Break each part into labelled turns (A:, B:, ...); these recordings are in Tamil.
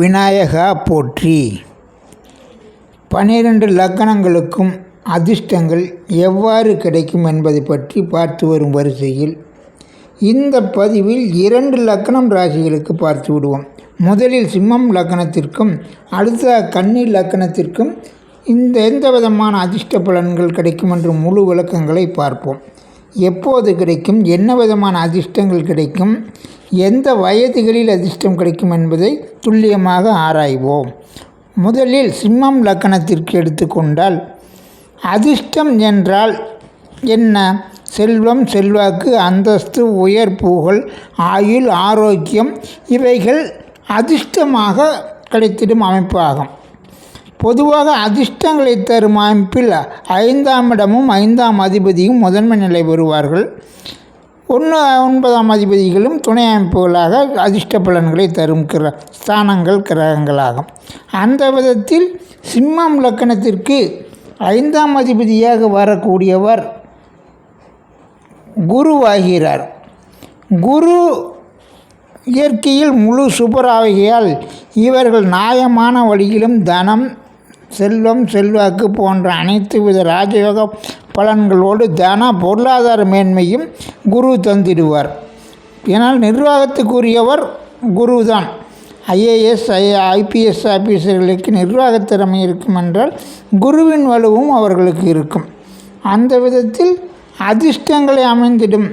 A: விநாயகா போற்றி. பனிரெண்டு லக்கணங்களுக்கும் அதிர்ஷ்டங்கள் எவ்வாறு கிடைக்கும் என்பதை பற்றி பார்த்து வரும் வரிசையில் இந்த பதிவில் இரண்டு லக்கணம் ராசிகளுக்கு பார்த்து விடுவோம். முதலில் சிம்மம் லக்கணத்திற்கும் அடுத்த கன்னி லக்கணத்திற்கும் இந்த எந்த விதமான அதிர்ஷ்ட பலன்கள் கிடைக்கும் என்று முழு விளக்கங்களை பார்ப்போம். எப்போது கிடைக்கும் என்ன விதமான அதிர்ஷ்டங்கள் கிடைக்கும் எந்த வயதுகளில் அதிர்ஷ்டம் கிடைக்கும் என்பதை துல்லியமாக ஆராய்வோம். முதலில் சிம்மம் லக்கணத்திற்கு எடுத்துக்கொண்டால் அதிர்ஷ்டம் என்றால் என்ன? செல்வம் செல்வாக்கு அந்தஸ்து உயர் புகழ் ஆயுள் ஆரோக்கியம் இவைகள் அதிர்ஷ்டமாக கிடைத்திடும் அமைப்பாகும். பொதுவாக அதிர்ஷ்டங்களை தரும் அமைப்பில் ஐந்தாம் இடமும் ஐந்தாம் அதிபதியும் முதன்மை நிலை பெறுவார்கள். ஒன்று ஒன்பதாம் அதிபதிகளும் துணை அமைப்புகளாக அதிர்ஷ்ட பலன்களை தரும் கிர ஸ்தானங்கள் கிரகங்களாகும். அந்த விதத்தில் சிம்மம் லக்கணத்திற்கு ஐந்தாம் அதிபதியாக வரக்கூடியவர் குருவாகிறார். குரு இயற்கையில் முழு சுபராவகையால் இவர்கள் நியாயமான வழியிலும் தனம் செல்வம் செல்வாக்கு போன்ற அனைத்து வித ராஜயோக பலன்களோடு தன பொருளாதார மேன்மையும் குரு தந்திடுவார். ஏனால் நிர்வாகத்துக்குரியவர் குரு தான் ஐஏஎஸ் ஐ ஐபிஎஸ் ஆஃபீஸர்களுக்கு நிர்வாகத் திறமை இருக்கும் என்றால் குருவின் வலுவும் அவர்களுக்கு இருக்கும். அந்த விதத்தில் அதிர்ஷ்டங்களை அமைந்திடும்.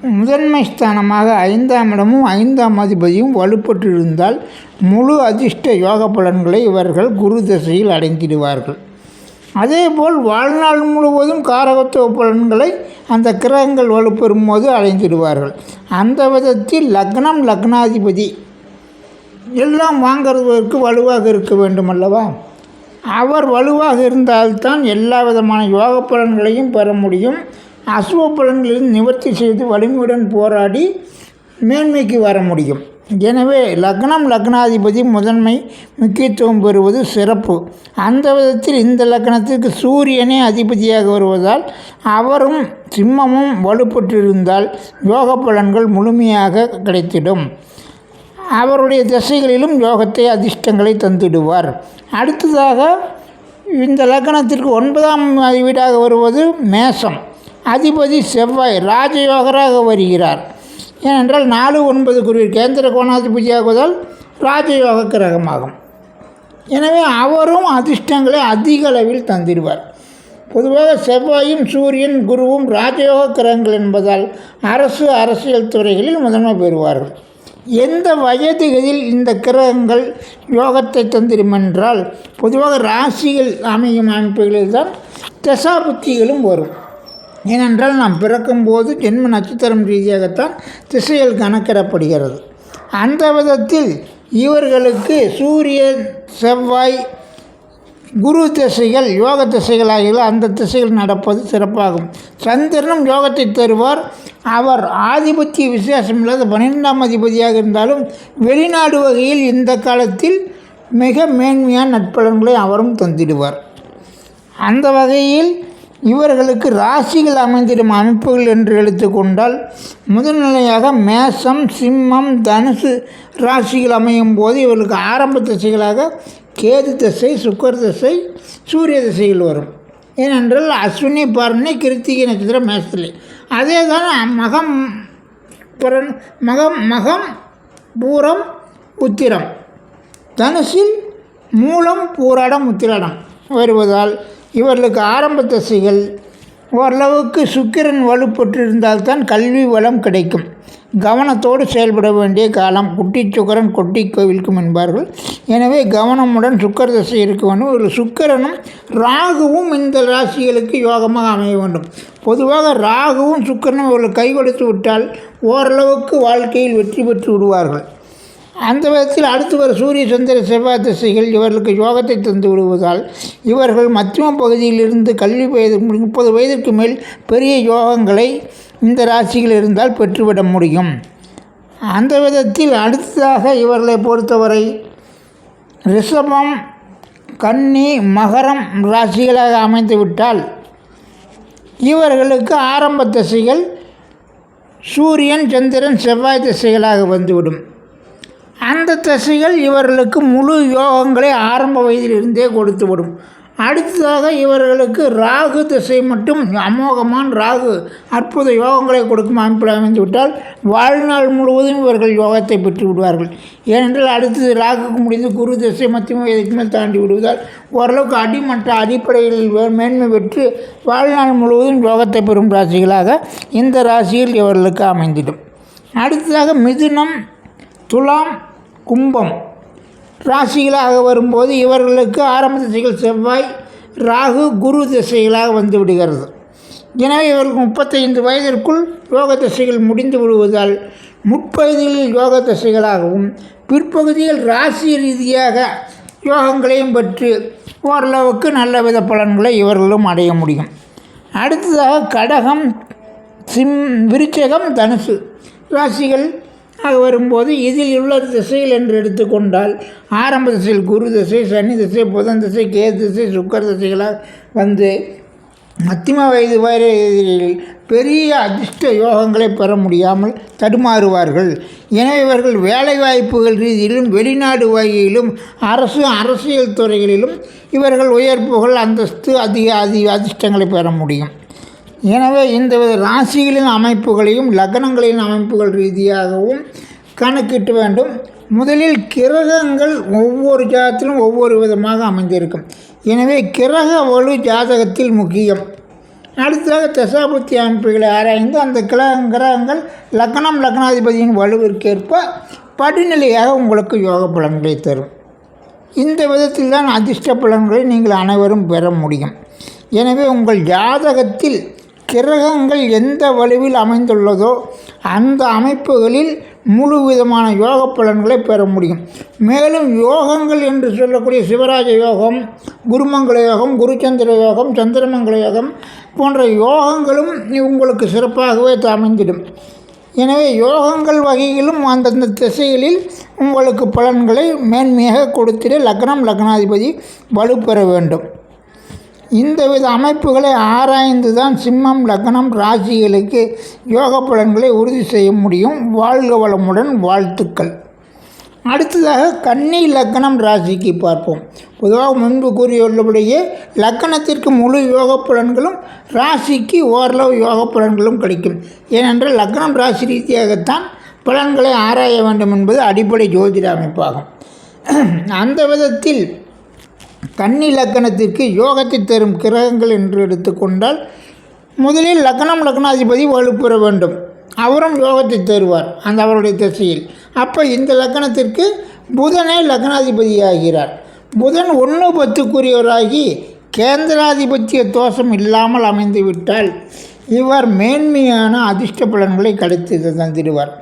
A: முதன்மை ஸ்தானமாக ஐந்தாம் இடமும் ஐந்தாம் அதிபதியும் வலுப்பட்டிருந்தால் முழு அதிர்ஷ்ட யோக பலன்களை இவர்கள் குரு திசையில் அடைந்திடுவார்கள். அதேபோல் வாழ்நாள் முழுவதும் காரகத்துவ பலன்களை அந்த கிரகங்கள் வலுப்பெறும் போது அடைந்திடுவார்கள் அந்த விதத்தில் லக்னம் லக்னாதிபதி. எல்லாம் வாங்கிறதுக்கு வலுவாக இருக்க வேண்டும் அல்லவா அவர் வலுவாக இருந்தால்தான் எல்லா விதமான யோக பலன்களையும் பெற முடியும். அசுவ பலன்களையும் நிவர்த்தி செய்து வலிமையுடன் போராடி மேன்மைக்கு வர முடியும். எனவே லக்னம் லக்னாதிபதி முதன்மை முக்கியத்துவம் பெறுவது சிறப்பு. அந்த விதத்தில் இந்த லக்னத்திற்கு சூரியனே அதிபதியாக வருவதால் அவரும் சிம்மமும் வலுப்பட்டிருந்தால் யோக பலன்கள் முழுமையாக கிடைத்திடும். அவருடைய திசைகளிலும் யோகத்தை அதிர்ஷ்டங்களை தந்திடுவார். அடுத்ததாக இந்த லக்னத்திற்கு ஒன்பதாம் வீடாக வருவது மேசம் அதிபதி செவ்வாய் ராஜயோகராக வருகிறார். ஏனென்றால் நாலு ஒன்பது குருவி கேந்திர கோணாதிபதியாகுவதால் ராஜயோக கிரகமாகும் எனவே அவரும் அதிர்ஷ்டங்களை அதிக அளவில் தந்திடுவார். பொதுவாக செவ்வாயும் சூரியன் குருவும் ராஜயோக கிரகங்கள் என்பதால் அரசு அரசியல் துறைகளில் முதன்மை பெறுவார்கள். எந்த வயதுகளில் இந்த கிரகங்கள் யோகத்தை தந்திரும் என்றால் பொதுவாக ராசிகள் அமையும் அமைப்புகளில் தான் தசாபுத்திகளும் வரும். ஏனென்றால் நாம் பிறக்கும்போது ஜென்ம நட்சத்திரம் ரீதியாகத்தான் திசைகள் கணக்கிடப்படுகிறது. அந்த விதத்தில் இவர்களுக்கு சூரியன் செவ்வாய் குரு திசைகள் யோக திசைகள் ஆகிய அந்த திசைகள் நடப்பது சிறப்பாகும். சந்திரனும் யோகத்தை தருவார். அவர் ஆதிபத்திய விசேஷம் இல்லாத பன்னிரெண்டாம் அதிபதியாக இருந்தாலும் வெளிநாடு வகையில் இந்த காலத்தில் மிக மேன்மையான நட்பலன்களை அவரும் தந்திடுவார். அந்த வகையில் இவர்களுக்கு ராசிகள் அமைந்திடும் அமைப்புகள் என்று எடுத்துக்கொண்டால் முதல்நிலையாக மேசம் சிம்மம் தனுசு ராசிகள் அமையும் போது இவர்களுக்கு ஆரம்ப திசைகளாக கேது திசை சுக்கர் திசை சூரிய திசைகள் வரும். ஏனென்றால் அஸ்வினி பரணி கிருத்திகை நட்சத்திரம் மேசத்திலே அதே தான் மகம் புறன் மகம் மகம் பூரம் உத்திரம். தனுசில் மூலம் பூராடம் உத்திராடம் வருவதால் இவர்களுக்கு ஆரம்ப தசைகள் ஓரளவுக்கு சுக்கிரன் வலுப்பட்டிருந்தால்தான் கல்வி வளம் கிடைக்கும். கவனத்தோடு செயல்பட வேண்டிய காலம். குட்டி சுக்கரன் கொட்டி கோவிலுக்கும் என்பார்கள். எனவே கவனமுடன் சுக்கர தசை இருக்க வேண்டும். ஒரு சுக்கரனும் ராகுவும் இந்த ராசிகளுக்கு யோகமாக அமைய வேண்டும். பொதுவாக ராகுவும் சுக்கரனும் இவர்கள் கைகொடுத்து விட்டால் ஓரளவுக்கு வாழ்க்கையில் வெற்றி பெற்று விடுவார்கள். அந்த விதத்தில் அடுத்து வர சூரிய சந்திர செவ்வாய் திசைகள் இவர்களுக்கு யோகத்தை தந்து விடுவதால் இவர்கள் மத்தியம பகுதியிலிருந்து கல்வி வயது முப்பது வயதிற்கு மேல் பெரிய யோகங்களை இந்த ராசிகள் இருந்தால் பெற்றுவிட முடியும். அந்த விதத்தில் அடுத்ததாக இவர்களை பொறுத்தவரை ரிஷபம் கன்னி மகரம் ராசிகளாக அமைந்துவிட்டால் இவர்களுக்கு ஆரம்ப திசைகள் சூரியன் சந்திரன் செவ்வாய் திசைகளாக வந்துவிடும். அந்த தசைகள் இவர்களுக்கு முழு யோகங்களை ஆரம்ப வயதிலிருந்தே கொடுத்துவிடும். அடுத்ததாக இவர்களுக்கு ராகு திசை மட்டும் அமோகமான ராகு அற்புத யோகங்களை கொடுக்கும் அமைப்பில் அமைந்து விட்டால் வாழ்நாள் முழுவதும் இவர்கள் யோகத்தை பெற்று விடுவார்கள். ஏனென்றால் அடுத்தது ராகுக்கு முடிந்து குரு திசை மத்தியமோ எதுக்கு மேல் தாண்டி விடுவதால் ஓரளவுக்கு அடிமட்ட அடிப்படையில் மேன்மை பெற்று வாழ்நாள் முழுவதும் யோகத்தை பெறும் ராசிகளாக இந்த ராசியில் இவர்களுக்கு அமைந்திடும். அடுத்ததாக மிதுனம் துலாம் கும்பம். ராசிகளாக வரும்போது இவர்களுக்கு ஆரம்ப திசைகள் செவ்வாய் ராகு குரு திசைகளாக வந்து விடுகிறது. எனவே இவருக்கு முப்பத்தைந்து வயதிற்குள் யோக திசைகள் முடிந்து விடுவதால் முற்பகுதியில் யோக திசைகளாகவும் பிற்பகுதியில் ராசி ரீதியாக யோகங்களையும் பெற்று ஓரளவுக்கு நல்ல வித பலன்களை இவர்களும் அடைய முடியும். அடுத்ததாக கடகம் சிம் விருச்சகம் தனுசு. ராசிகள் ஆக வரும்போது இதில் உள்ள திசைகள் என்று எடுத்துக்கொண்டால் ஆரம்ப திசையில் குரு திசை சனி திசை புதன் திசை கே திசை சுக்கர திசைகளாக வந்து மத்திம வயது வரையில் பெரிய அதிர்ஷ்ட யோகங்களை பெற முடியாமல் தடுமாறுவார்கள். எனவே இவர்கள் வேலை வாய்ப்புகள் ரீதியிலும் வெளிநாடு வகையிலும் அரசு அரசியல் துறைகளிலும் இவர்கள் உயர்ப்புகள் அந்தஸ்து அதிக அதிக அதிர்ஷ்டங்களை பெற முடியும். எனவே இந்த வித ராசிகளின் அமைப்புகளையும் லக்னங்களின் அமைப்புகள் ரீதியாகவும் கணக்கிட்டு வேண்டும். முதலில் கிரகங்கள் ஒவ்வொரு ஜாதத்திலும் ஒவ்வொரு விதமாக அமைந்திருக்கும். எனவே கிரக வலு ஜாதகத்தில் முக்கியம். அடுத்ததாக தசாபுத்தி அமைப்புகளை ஆராய்ந்து அந்த கிரக கிரகங்கள் லக்னம் லக்னாதிபதியின் வலுவிற்கேற்ப படிநிலையாக உங்களுக்கு யோக பலன்களை தரும். இந்த விதத்தில் தான் அதிர்ஷ்ட பலன்களை நீங்கள் அனைவரும் பெற முடியும். எனவே உங்கள் ஜாதகத்தில் கிரகங்கள் எந்த வலுவில் அமைந்துள்ளதோ அந்த அமைப்புகளில் முழு விதமான யோக பலன்களை பெற முடியும். மேலும் யோகங்கள் என்று சொல்லக்கூடிய சிவராஜ யோகம் குருமங்கள யோகம் குருச்சந்திர யோகம் சந்திரமங்கல யோகம் போன்ற யோகங்களும் உங்களுக்கு சிறப்பாகவே அமைந்திடும். எனவே யோகங்கள் வகையிலும் அந்தந்த திசைகளில் உங்களுக்கு பலன்களை மேன்மையாக கொடுத்திட லக்னம் லக்னாதிபதி வலுப்பெற வேண்டும். இந்த வித அமைப்புகளை ஆராய்ந்து தான் சிம்மம் லக்னம் ராசிகளுக்கு யோக பலன்களை உறுதி செய்ய முடியும். வாழ்க வளமுடன் வாழ்த்துக்கள். அடுத்ததாக கன்னி லக்னம் ராசிக்கு பார்ப்போம். பொதுவாக முன்பு கூறியுள்ளபடியே லக்கணத்திற்கு முழு யோக பலன்களும் ராசிக்கு ஓரளவு யோக பலன்களும் கிடைக்கும். ஏனென்றால் லக்னம் ராசி ரீதியாகத்தான் பலன்களை ஆராய வேண்டும் என்பது அடிப்படை ஜோதிட அமைப்பாகும். அந்த விதத்தில் கன்னி லக்கணத்திற்கு யோகத்தை தரும் கிரகங்கள் என்று எடுத்துக்கொண்டால் முதலில் லக்னம் லக்னாதிபதி வலுப்பெற வேண்டும். அவரும் யோகத்தை தருவார் அந்த அவருடைய திசையில். அப்போ இந்த லக்கணத்திற்கு புதனே லக்னாதிபதி ஆகிறார் புதன் ஒன்று பத்துக்குரியவராகி கேந்திராதிபத்திய தோஷம் இல்லாமல் அமைந்துவிட்டால் இவர் மேன்மையான அதிர்ஷ்ட பலன்களை கிடைத்து தந்திடுவார்.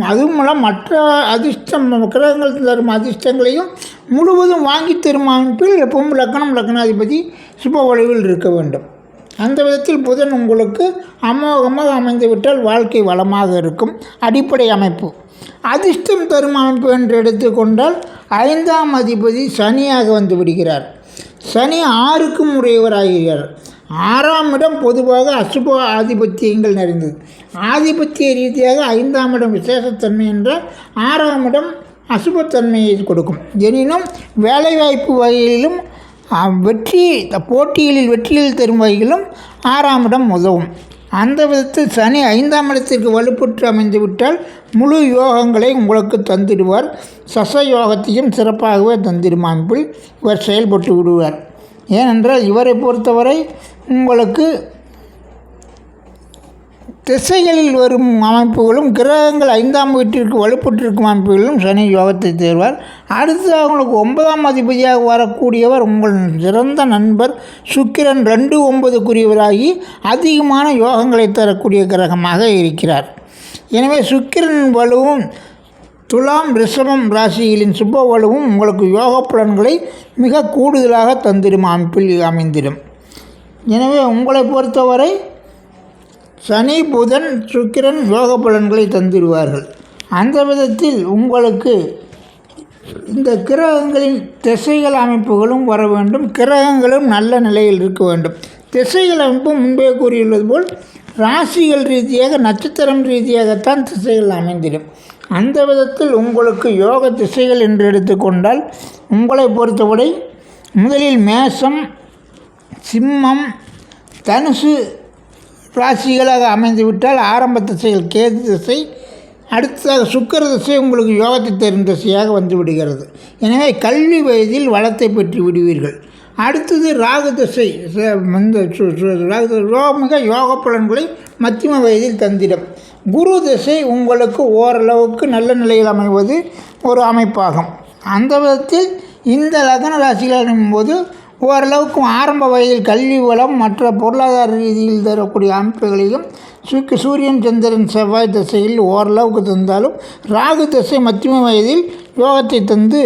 A: அதுவும் மூலம் மற்ற அதிர்ஷ்டம் கிரகங்கள் தரும் அதிர்ஷ்டங்களையும் முழுவதும் வாங்கி தரும் அமைப்பில் எப்பவும் லக்னம் லக்னாதிபதி சுப வலுவில் இருக்க வேண்டும். அந்த விதத்தில் புதன் உங்களுக்கு அமோகமாக அமைந்துவிட்டால் வாழ்க்கை வளமாக இருக்கும். அடிப்படை அமைப்பு. அதிர்ஷ்டம் தரும் அமைப்பு என்று எடுத்துக்கொண்டால் ஐந்தாம் அதிபதி சனியாக வந்து விடுகிறார். சனி ஆறுக்கும் உடையவராகிறார். ஆறாம் இடம் பொதுவாக அசுப ஆதிபத்தியங்கள் நிறைந்தது. ஆதிபத்திய ரீதியாக ஐந்தாம் இடம் விசேஷத்தன்மை என்றால் ஆறாம் இடம் அசுபத்தன்மையை கொடுக்கும். எனினும் வேலைவாய்ப்பு வகையிலும் வெற்றி போட்டிகளில் வெற்றியில் தரும் வகையிலும் ஆறாம் இடம் உதவும். அந்த விதத்தில் சனி ஐந்தாம் இடத்திற்கு வலுப்பெற்று அமைந்துவிட்டால் முழு யோகங்களை உங்களுக்கு தந்திடுவார். சச யோகத்தையும் சிறப்பாகவே தந்திடும் அமைப்பில் இவர் செயல்பட்டு விடுவார். ஏனென்றால் இவரை பொறுத்தவரை உங்களுக்கு திசைகளில் வரும் அமைப்புகளும் கிரகங்கள் ஐந்தாம் வீட்டிற்கு வலுப்பட்டிருக்கும் அமைப்புகளிலும் சனி யோகத்தை தேர்வார். அடுத்து அவங்களுக்கு ஒன்பதாம் அதிபதியாக வரக்கூடியவர் உங்கள் சிறந்த நண்பர் சுக்கிரன் ரெண்டு ஒன்பதுக்குரியவராகி அதிகமான யோகங்களை தரக்கூடிய கிரகமாக இருக்கிறார். எனவே சுக்கிரன் வலுவும் துலாம் ரிஷபம் ராசிகளின் சுப வலுவும் உங்களுக்கு யோக பலன்களை மிக கூடுதலாக தந்திடும் அமைப்பில் அமைந்திடும் எனவே உங்களை பொறுத்தவரை சனி புதன் சுக்கிரன் யோக பலன்களை தந்திடுவார்கள் அந்த விதத்தில் உங்களுக்கு இந்த கிரகங்களின் திசைகள் அமைப்புகளும் வர வேண்டும். கிரகங்களும் நல்ல நிலையில் இருக்க வேண்டும். திசைகள் அமைப்பு முன்பே கூறியுள்ளது போல் ராசிகள் ரீதியாக நட்சத்திரம் ரீதியாகத்தான் திசைகள் அமைந்திடும். அந்த விதத்தில் உங்களுக்கு யோக திசைகள் என்று எடுத்துக்கொண்டால் உங்களை பொறுத்தவரை முதலில் மேசம் சிம்மம் தனுசு ராசிகளாக அமைந்துவிட்டால் ஆரம்ப திசைகள் கேது திசை அடுத்ததாக சுக்கிர திசை உங்களுக்கு யோகத்தை தரும் திசையாக வந்து விடுகிறது. எனவே கல்வி வயதில் வளத்தை பெற்று விடுவீர்கள். அடுத்தது ராகு திசை இந்த சு- யோக யோக பலன்களை மத்தியம வயதில் தந்திடும். குரு திசை உங்களுக்கு ஓரளவுக்கு நல்ல நிலையில் அமைவது ஒரு அமைப்பாகும். அந்த விதத்தில் இந்த லக்ன ராசிகள் போது ஓரளவுக்கு ஆரம்ப வயதில் கல்வி வளம் மற்ற பொருளாதார ரீதியில் தரக்கூடிய அமைப்புகளையும் சுக்கு சூரியன் சந்திரன் செவ்வாய் திசையில் ஓரளவுக்கு தந்தாலும் ராகு திசை மத்தியம வயதில் யோகத்தை தந்து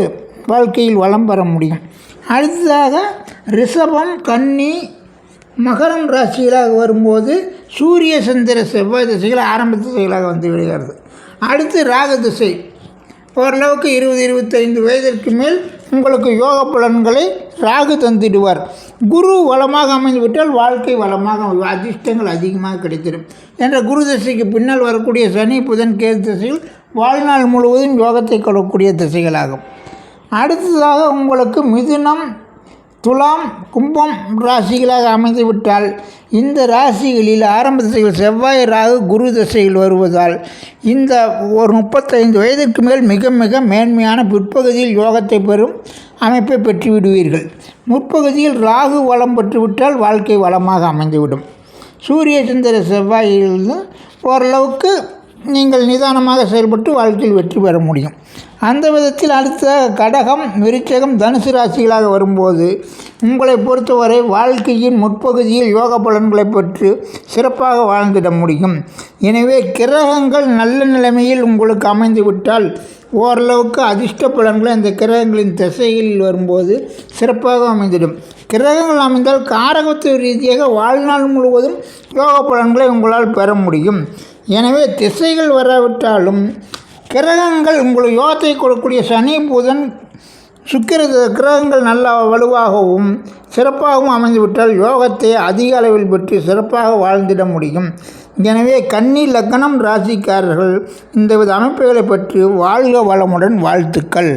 A: வாழ்க்கையில் வளம் பெற முடியும். அடுத்ததாக ரிஷபம் கன்னி மகரம் ராசிகளாக வரும்போது சூரிய சந்திர செவ்வாய் திசைகள் ஆரம்ப திசைகளாக வந்து விடுகிறது. அடுத்து ராகு திசை. ஓரளவுக்கு இருபது இருபத்தைந்து வயதிற்கு மேல் உங்களுக்கு யோக பலன்களை ராகு தந்திடுவார். குரு வளமாக அமைந்துவிட்டால் வாழ்க்கை வளமாக அதிர்ஷ்டங்கள் அதிகமாக கிடைத்திடும். என்ற குரு தசைக்கு பின்னால் வரக்கூடிய சனி புதன் கேது திசைகள் வாழ்நாள் முழுவதும் யோகத்தை கொடுக்கக்கூடிய திசைகளாகும். அடுத்ததாக உங்களுக்கு மிதுனம் துலாம் கும்பம் ராசிகளாக அமைந்துவிட்டால் இந்த ராசிகளில் ஆரம்ப திசையில் செவ்வாய் ராகு குரு திசையில் வருவதால் இந்த ஒரு முப்பத்தைந்து வயதிற்கு மேல் மிக மிக மேன்மையான பிற்பகுதியில் யோகத்தை பெறும் அமைப்பை பெற்று விடுவீர்கள் முற்பகுதியில் ராகு வளம் பெற்றுவிட்டால் வாழ்க்கை வளமாக அமைந்துவிடும். சூரிய சந்திர செவ்வாயிலிருந்து ஓரளவுக்கு நீங்கள் நிதானமாக செயல்பட்டு வாழ்க்கையில் வெற்றி பெற முடியும். அந்த விதத்தில் அடுத்த கடகம் விருச்சகம் தனுசு ராசிகளாக வரும்போது உங்களை பொறுத்தவரை வாழ்க்கையின் முற்பகுதியில் யோக பலன்களை பெற்று சிறப்பாக வாழ்ந்திட முடியும். எனவே கிரகங்கள் நல்ல நிலைமையில் உங்களுக்கு அமைந்துவிட்டால் ஓரளவுக்கு அதிர்ஷ்ட பலன்களை அந்த கிரகங்களின் திசைகளில் வரும்போது சிறப்பாக அமைந்திடும். கிரகங்கள் அமைந்தால் காரகத்துவ ரீதியாக வாழ்நாள் முழுவதும் யோக பலன்களை உங்களால் பெற முடியும். எனவே திசைகள் வராவிட்டாலும் கிரகங்கள் உங்களுக்கு யோகத்தை கொடுக்கக்கூடிய சனி புதன் சுக்கிர கிரகங்கள் நல்ல வலுவாகவும் சிறப்பாகவும் அமைந்துவிட்டால் யோகத்தை அதிக அளவில் பெற்று சிறப்பாக வாழ்ந்திட முடியும். எனவே கன்னி லக்னம் ராசிக்காரர்கள் இந்த வித அமைப்புகளை பற்றி வாழ்க வளமுடன் வாழ்த்துக்கள்.